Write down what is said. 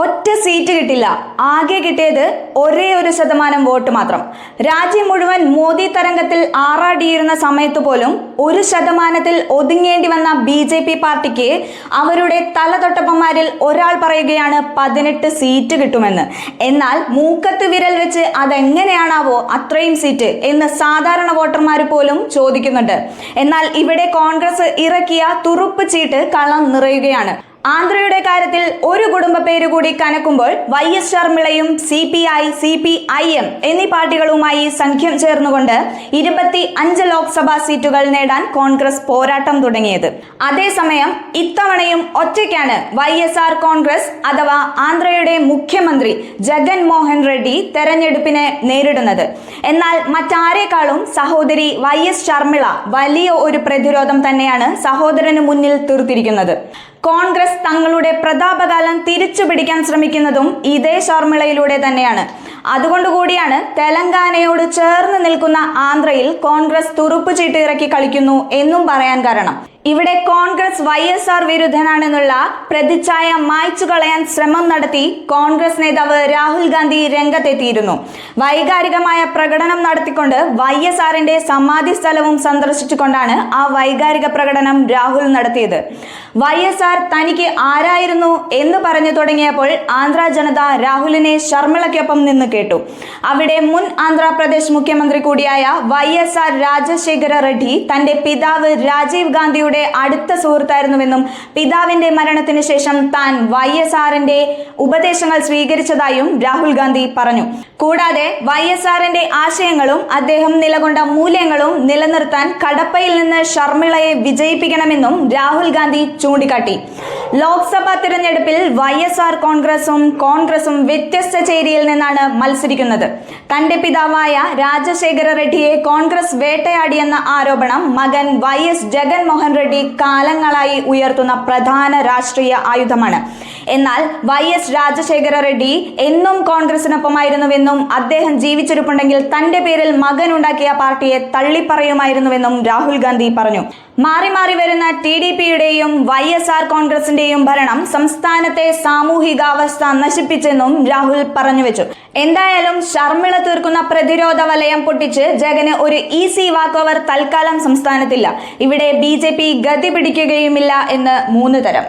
ഒറ്റ സീറ്റ് കിട്ടില്ല. ആകെ കിട്ടിയത് ഒരേ ഒരു ശതമാനം വോട്ട് മാത്രം. രാജ്യം മുഴുവൻ മോദി തരംഗത്തിൽ ആറാടിയിരുന്ന സമയത്ത് പോലും ഒരു ശതമാനത്തിൽ ഒതുങ്ങേണ്ടി വന്ന ബി ജെ പി പാർട്ടിക്ക് അവരുടെ തലതൊട്ടപ്പന്മാരിൽ ഒരാൾ പറയുകയാണ് പതിനെട്ട് സീറ്റ് കിട്ടുമെന്ന്. എന്നാൽ മൂക്കത്ത് വിരൽ വെച്ച് അതെങ്ങനെയാണാവോ അത്രയും സീറ്റ് എന്ന് സാധാരണ വോട്ടർമാർ പോലും ചോദിക്കുന്നുണ്ട്. എന്നാൽ ഇവിടെ കോൺഗ്രസ് ഇറക്കിയ തുറുപ്പ് ചീട്ട് കളം നിറയുകയാണ്. ആന്ധ്രയുടെ കാര്യത്തിൽ ഒരു കുടുംബ പേര് കൂടി കനക്കുമ്പോൾ Y S ശർമിളയും C P I C P I M എന്നീ പാർട്ടികളുമായി സഖ്യം ചേർന്നുകൊണ്ട് ഇരുപത്തി അഞ്ച് ലോക്സഭാ സീറ്റുകൾ നേടാൻ കോൺഗ്രസ് പോരാട്ടം തുടങ്ങിയത്. അതേസമയം ഇത്തവണയും ഒറ്റയ്ക്കാണ് വൈ എസ് ആർ കോൺഗ്രസ് അഥവാ ആന്ധ്രയുടെ മുഖ്യമന്ത്രി ജഗൻ മോഹൻ റെഡ്ഡി തെരഞ്ഞെടുപ്പിനെ നേരിടുന്നത്. എന്നാൽ മറ്റാരേക്കാളും സഹോദരി വൈ എസ് ശർമിള വലിയ ഒരു പ്രതിരോധം തന്നെയാണ് സഹോദരന് മുന്നിൽ തീർത്തിരിക്കുന്നത്. കോൺഗ്രസ് തങ്ങളുടെ പ്രതാപകാലം തിരിച്ചുപിടിക്കാൻ ശ്രമിക്കുന്നതും ഇതേ ഷോർമിളയിലൂടെ തന്നെയാണ്. അതുകൊണ്ടുകൂടിയാണ് തെലങ്കാനയോട് ചേർന്ന് നിൽക്കുന്ന ആന്ധ്രയിൽ കോൺഗ്രസ് തുറുപ്പ് ചീട്ട് ഇറക്കി കളിക്കുന്നു എന്നും പറയാൻ കാരണം. ഇവിടെ കോൺഗ്രസ് വൈ എസ് ആർ വിരുദ്ധനാണെന്നുള്ള പ്രതിച്ഛായ മായ്ച്ചു കളയാൻ ശ്രമം നടത്തി കോൺഗ്രസ് നേതാവ് രാഹുൽ ഗാന്ധി രംഗത്തെത്തിയിരുന്നു. വൈകാരികമായ പ്രകടനം നടത്തിക്കൊണ്ട് വൈ എസ് ആറിന്റെ സമാധി സ്ഥലവും സന്ദർശിച്ചുകൊണ്ടാണ് ആ വൈകാരിക പ്രകടനം രാഹുൽ നടത്തിയത്. വൈ എസ് ആർ തനിക്ക് ആരായിരുന്നു എന്ന് പറഞ്ഞു തുടങ്ങിയപ്പോൾ ആന്ധ്ര ജനത രാഹുലിനെ ശർമിളയ്ക്കൊപ്പം നിന്ന് കേട്ടു. അവിടെ മുൻ ആന്ധ്രാപ്രദേശ് മുഖ്യമന്ത്രി കൂടിയായ Y S R Rajasekhara Reddy തന്റെ പിതാവ് രാജീവ് ഗാന്ധിയുടെ അടുത്ത സുഹൃത്തായിരുന്നുവെന്നും പിതാവിന്റെ മരണത്തിന് ശേഷം താൻ വൈ എസ് ആറിന്റെ ഉപദേശങ്ങൾ സ്വീകരിച്ചതായും രാഹുൽ ഗാന്ധി പറഞ്ഞു. കൂടാതെ വൈ എസ് ആറിന്റെ ആശയങ്ങളും അദ്ദേഹം നിലകൊണ്ട മൂല്യങ്ങളും നിലനിർത്താൻ കടപ്പയിൽ നിന്ന് ഷർമിളയെ വിജയിപ്പിക്കണമെന്നും രാഹുൽ ഗാന്ധി ചൂണ്ടിക്കാട്ടി. ലോക്സഭാ തിരഞ്ഞെടുപ്പിൽ വൈ എസ് ആർ കോൺഗ്രസും കോൺഗ്രസും വ്യത്യസ്ത ചേരിയിൽ നിന്നാണ് മത്സരിക്കുന്നത്. തന്റെ പിതാവായ രാജശേഖര റെഡ്ഡിയെ കോൺഗ്രസ് വേട്ടയാടിയെന്ന ആരോപണം മകൻ വൈ എസ് ജഗൻമോഹൻ റെഡ്ഡി കാലങ്ങളായി ഉയർത്തുന്ന പ്രധാന രാഷ്ട്രീയ ആയുധമാണ്. എന്നാൽ വൈ എസ് രാജശേഖര റെഡ്ഡി എന്നും കോൺഗ്രസിനൊപ്പമായിരുന്നുവെന്നും അദ്ദേഹം ജീവിച്ചിരിപ്പുണ്ടെങ്കിൽ തന്റെ പേരിൽ മകൻ ഉണ്ടാക്കിയ പാർട്ടിയെ തള്ളിപ്പറയുമായിരുന്നുവെന്നും രാഹുൽ ഗാന്ധി പറഞ്ഞു. മാറി മാറി വരുന്ന ടി ഡി പിയുടെയും വൈ എസ് ആർ കോൺഗ്രസിന്റെയും ഭരണം സംസ്ഥാനത്തെ സാമൂഹികാവസ്ഥ നശിപ്പിച്ചെന്നും രാഹുൽ പറഞ്ഞു വെച്ചു എന്തായാലും ശർമിള തീർക്കുന്ന പ്രതിരോധ വലയം പൊട്ടിച്ച് ജഗന് ഒരു ഈസി വാക്ക് ഓവർ തൽക്കാലം സംസ്ഥാനത്തില്ല. ഇവിടെ ബി ജെ പി ഗതി പിടിക്കുകയുമില്ല എന്ന് മൂന്ന് തരം.